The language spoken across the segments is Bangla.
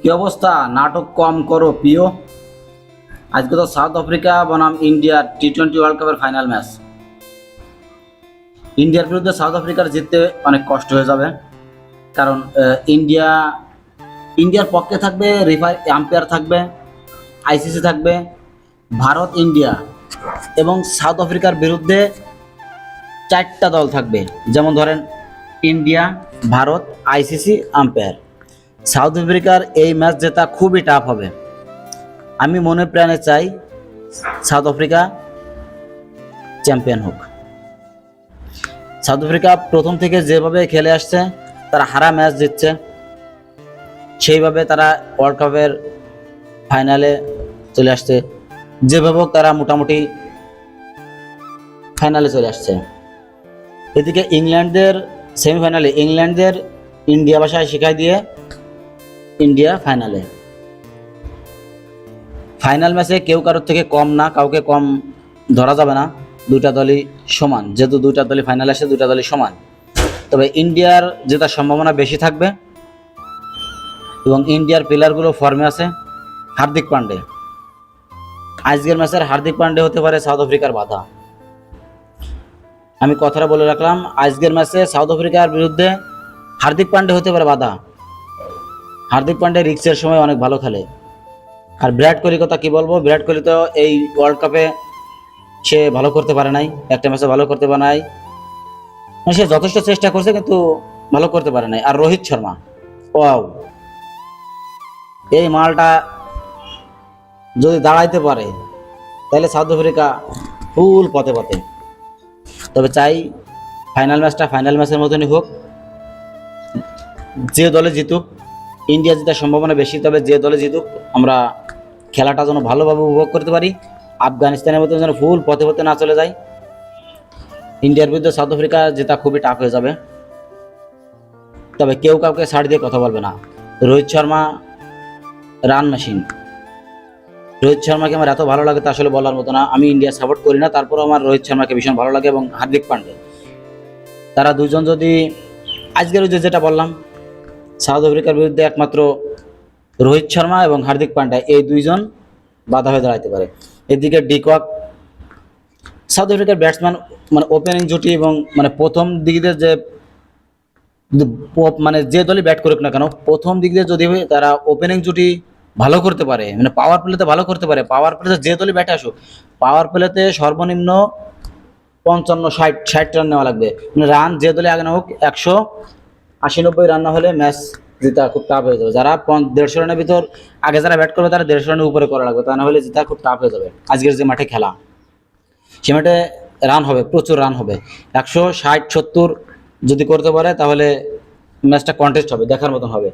কি অবস্থা? নাটক কম করো প্রিয়। আজকে তো সাউথ আফ্রিকা, বনাম ইন্ডিয়ার টি টোয়েন্টি ওয়ার্ল্ড কাপের ফাইনাল ম্যাচ ইন্ডিয়ার বিরুদ্ধে সাউথ আফ্রিকার জিততে অনেক কষ্ট হয়ে যাবে। কারণ ইন্ডিয়া, ইন্ডিয়ার পক্ষে থাকবে রেফার আম্পায়ার থাকবে আইসিসি থাকবে, ভারত, ইন্ডিয়া এবং সাউথ আফ্রিকার বিরুদ্ধে চারটা দল থাকবে। যেমন ধরেন, India, Bharat ICC umpire South আফ্রিকার এই ম্যাচ জেতা খুবই টাফ হবে। আমি মনে প্রাণে চাই সাউথ আফ্রিকা চ্যাম্পিয়ন হোক। সাউথ আফ্রিকা প্রথম থেকে যেভাবে খেলে আসছে, তারা হারা ম্যাচ জিতছে। সেইভাবে তারা ওয়ার্ল্ড কাপের ফাইনালে চলে আসছে। যেভাবে হোক তারা মোটামুটি ফাইনালে চলে আসছে। এদিকে ইংল্যান্ডের সেমিফাইনালে ইংল্যান্ডের ইন্ডিয়া ভাষায় শেখাই দিয়ে ইন্ডিয়া ফাইনালে। ফাইনাল ম্যাচে কেউ কারোর থেকে কম না, কাউকে কম ধরা যাবে না। দুটা দলই সমান, যেহেতু দুইটা দলই ফাইনালে আসে দুটা দলই সমান। তবে ইন্ডিয়ার জেতার সম্ভাবনা বেশি থাকবে এবং ইন্ডিয়ার প্লেয়ারগুলো ফর্মে আছে হার্দিক পান্ডে। আজকের ম্যাচের হার্দিক পান্ডে হতে পারে সাউথ আফ্রিকার বাধা। আমি কথাটা বলে রাখলাম, আজকের ম্যাচে সাউথ আফ্রিকার বিরুদ্ধে হার্দিক পান্ডে হতে পারে বাধা। হার্দিক পান্ডে রিক্সের সময় অনেক ভালো খেলে। আর বিরাট কোহলির কথা কি বলব? বিরাট কোহলি তো এই ওয়ার্ল্ড কাপে সে ভালো করতে পারে নাই, একটা ম্যাচে ভালো করতে পারে নাই। মানে সে যথেষ্ট চেষ্টা করছে কিন্তু ভালো করতে পারে নাই। আর রোহিত শর্মা, ওয়াও। এই মালটা যদি দাঁড়াইতে পারে, তাহলে সাউথ আফ্রিকা ফুল পথে পথে। তবে চাই ফাইনাল ম্যাচটা ফাইনাল ম্যাচের মতনই হোক, যে দলে জিতুক। ইন্ডিয়া জেতার সম্ভাবনা বেশি, তবে যে দলে জিতুক, আমরা খেলাটা যেন ভালোভাবে উপভোগ করতে পারি। আফগানিস্তানের মতো যেন ফুল পথে পথে না চলে যায়। ইন্ডিয়ার বিরুদ্ধে সাউথ আফ্রিকা জেতা খুবই টাফ হয়ে যাবে। তবে কেউ কাউকে ছাড় দিয়ে কথা বলবে না। রোহিত শর্মা রান মেশিন রোহিত শর্মাকে আমার এত ভালো লাগে তা আসলে বলার মতো না। আমি ইন্ডিয়া সাপোর্ট করি না, তারপরও আমার রোহিত শর্মাকে ভীষণ ভালো লাগে এবং হার্দিক পান্ডে। তারা দুজন যদি, আজকের যে যেটা বললাম সাউথ আফ্রিকার বিরুদ্ধে একমাত্র রোহিত শর্মা এবং হার্দিক পান্ডা এই দুইজন বাধা হয়ে দাঁড়াতে পারে। এদিকে ডিকক সাউথ আফ্রিকার ব্যাটসম্যান মানে ওপেনিং জুটি এবং মানে প্রথম দিকে যে মানে যে দলই ব্যাট করুক না কেন, প্রথম দিক দিয়ে যদি তারা ওপেনিং জুটি ভালো করতে পারে মানে পাওয়ার প্লেতে ভালো করতে পারে। পাওয়ার প্লেতে যে দলই ব্যাটে আসুক পাওয়ার প্লেতে সর্বনিম্ন পঞ্চান্ন, ষাট ষাট রান নেওয়া লাগবে। মানে রান যে দলে আগে না হোক, একশো আশি নব্বই রান না হলে ম্যাচ জিতা খুব টাফ হয়ে যাবে। যারা দেড়শো রানের ভিতর, আগে যারা ব্যাট করবে তারা দেড়শো রানের উপরে করা লাগবে, তা না হলে জিতা খুব টাফ হয়ে যাবে। আজকের যে মাঠে খেলা, সে মাঠে রান হবে, প্রচুর রান হবে। একশো ষাট, সত্তর যদি করতে পারে, তাহলে ম্যাচটা কন্টেস্ট হবে, দেখার মতন হবে।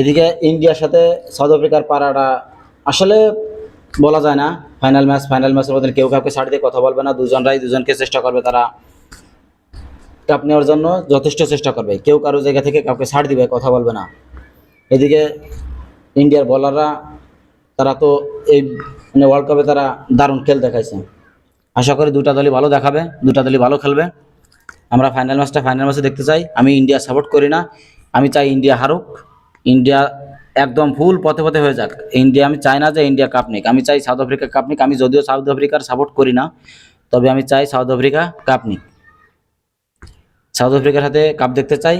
এদিকে ইন্ডিয়ার সাথে সাউথ আফ্রিকার পাড়াটা, আসলে বলা যায় না ফাইনাল ম্যাচ ফাইনাল ম্যাচের মধ্যে কেউ কাউকে ছাড় দিয়ে কথা বলবে না, দুজনরাই দুজনকে চেষ্টা করবে তারা কাপ নেওয়ার জন্য যথেষ্ট চেষ্টা করবে। কেউ কারও জায়গা থেকে কাউকে ছাড় দিবে, কথা বলবে না। এদিকে ইন্ডিয়ার বলাররা তারা তো এই মানে ওয়ার্ল্ড কাপে তারা দারুণ খেল দেখাইছে। আশা করি দুটা দলই ভালো দেখাবে, দুটা দলই ভালো খেলবে। আমরা ফাইনাল ম্যাচটা ফাইনাল ম্যাচে দেখতে চাই। আমি ইন্ডিয়া সাপোর্ট করি না। আমি চাই ইন্ডিয়া হারুক। ইন্ডিয়া একদম ফুল পথে পথে হয়ে যাক। ইন্ডিয়া আমি চাই না যে ইন্ডিয়া কাপ নিক। আমি চাই সাউথ আফ্রিকা কাপ নিক। আমি যদিও সাউথ আফ্রিকার সাপোর্ট করি না, তবে আমি চাই সাউথ আফ্রিকা কাপ নিক। সাউথ আফ্রিকার হাতে কাপ দেখতে চাই।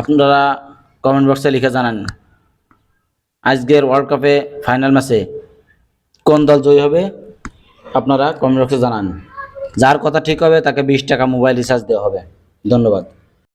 আপনারা কমেন্ট বক্সে লিখে জানান, আজকের ওয়ার্ল্ড কাপে ফাইনাল ম্যাচে কোন দল জয়ী হবে? আপনারা কমেন্ট বক্সে জানান। যার কথা ঠিক হবে, তাকে বিশ টাকা মোবাইল রিচার্জ দেওয়া হবে। ধন্যবাদ।